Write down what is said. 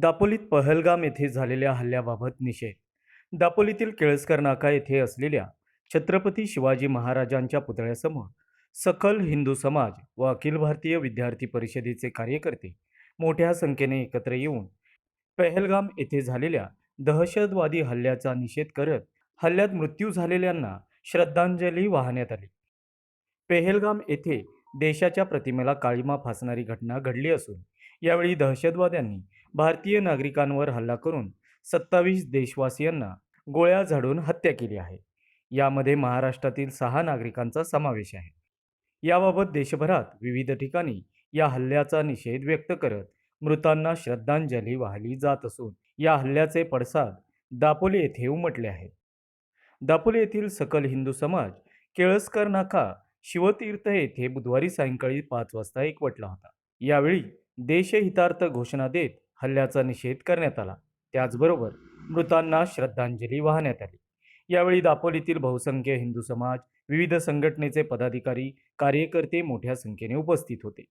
दापोलीत पहलगाम येथे झालेल्या हल्ल्याबाबत निषेध. दापोलीतील केळसकर नाका येथे असलेल्या छत्रपती शिवाजी महाराजांच्या पुतळ्यासमोर सकल हिंदू समाज व अखिल भारतीय विद्यार्थी परिषदेचे कार्यकर्ते मोठ्या संख्येने एकत्र येऊन पहलगाम येथे झालेल्या दहशतवादी हल्ल्याचा निषेध करत हल्ल्यात मृत्यू झालेल्यांना श्रद्धांजली वाहण्यात आली. पेहलगाम येथे देशाच्या प्रतिमेला काळीमा फासणारी घटना घडली असून यावेळी दहशतवाद्यांनी भारतीय नागरिकांवर हल्ला करून सत्तावीस देशवासियांना गोळ्या झाडून हत्या केली आहे. यामध्ये महाराष्ट्रातील सहा नागरिकांचा समावेश आहे. याबाबत देशभरात विविध ठिकाणी या हल्ल्याचा निषेध व्यक्त करत मृतांना श्रद्धांजली वाहिली जात असून या हल्ल्याचे पडसाद दापोली येथे उमटले आहेत. दापोली येथील सकल हिंदू समाज केळसकर नाका शिवतीर्थ येथे बुधवारी सायंकाळी पाच वाजता एकवटला होता. यावेळी देशहितार्थ घोषणा देत हल्ल्याचा निषेध करण्यात आला. त्याचबरोबर मृतांना श्रद्धांजली वाहण्यात आली. यावेळी दापोलीतील बहुसंख्य हिंदू समाज विविध संघटनेचे पदाधिकारी कार्यकर्ते मोठ्या संख्येने उपस्थित होते.